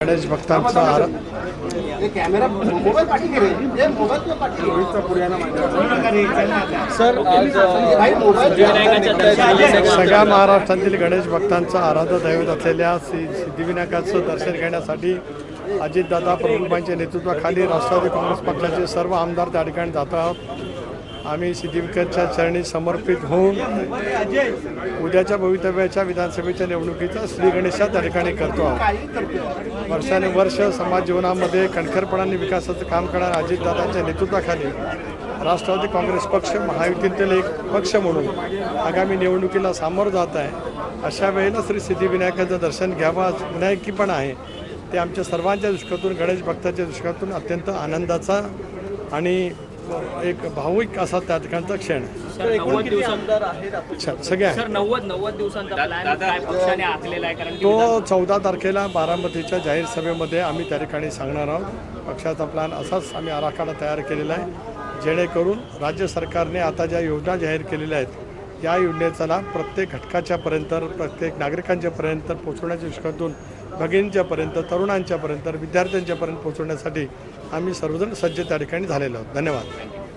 गणेश भक्तांचा आरा sir आज सगळ्या महाराष्ट्रातील गणेश भक्तांचा आराध्य दैवत असलेल्या श्री सिद्धिविनायकाचं दर्शन घेण्यासाठी अजितदादा प्रमुखांच्या नेतृत्वाखाली राष्ट्रवादी काँग्रेस पक्षाचे सर्व आमदार त्या ठिकाणी जात आहोत. आम्ही सिद्धिविनायकाच्या चरणी समर्पित होऊन उद्याच्या भवितव्याच्या विधानसभेच्या निवडणुकीचा श्रीगणेशा त्या ठिकाणी करतो आहोत. वर्षानुवर्ष समाज जीवनामध्ये कणखरपणाने विकासाचं काम करणाऱ्या अजितदादांच्या नेतृत्वाखाली राष्ट्रवादी काँग्रेस पक्ष महायुतीतील एक पक्ष म्हणून आगामी निवडणुकीला सामोरं जात आहे. अशा वेळेला श्री सिद्धिविनायकाचं दर्शन घ्यावं विनायकी पण आहे. ते आमच्या सर्वांच्या दृष्टीतून गणेश भक्ताच्या दृष्टीतून अत्यंत आनंदाचा आणि एक भावुक असा त्या ठिकाणचा क्षण. आहे. सर एकूण किती आमदार आहेत आपण अच्छा, सगळे आहे सर नव्वद नव्वद दिवसांचा प्लॅन काय पक्षाने आखलेला आहे? कारण की तो चौदा तारखेला बारामतीच्या जाहीर सभेमध्ये आम्ही त्या ठिकाणी सांगणार आहोत. पक्षाचा प्लॅन असाच आम्ही आराखडा तयार केलेला आहे. जेणेकरून राज्य सरकारने आता ज्या योजना जाहीर केलेल्या आहेत या योजनेचा लाभ प्रत्येक घटकाच्यापर्यंत प्रत्येक नागरिकांच्यापर्यंत पोहोचवण्याच्या दृष्टीतून भगिनींच्यापर्यंत तरुणांच्यापर्यंत विद्यार्थ्यांच्यापर्यंत पोहोचवण्यासाठी आम्ही सर्वजण सज्ज त्या ठिकाणी झालेलो आहोत. धन्यवाद.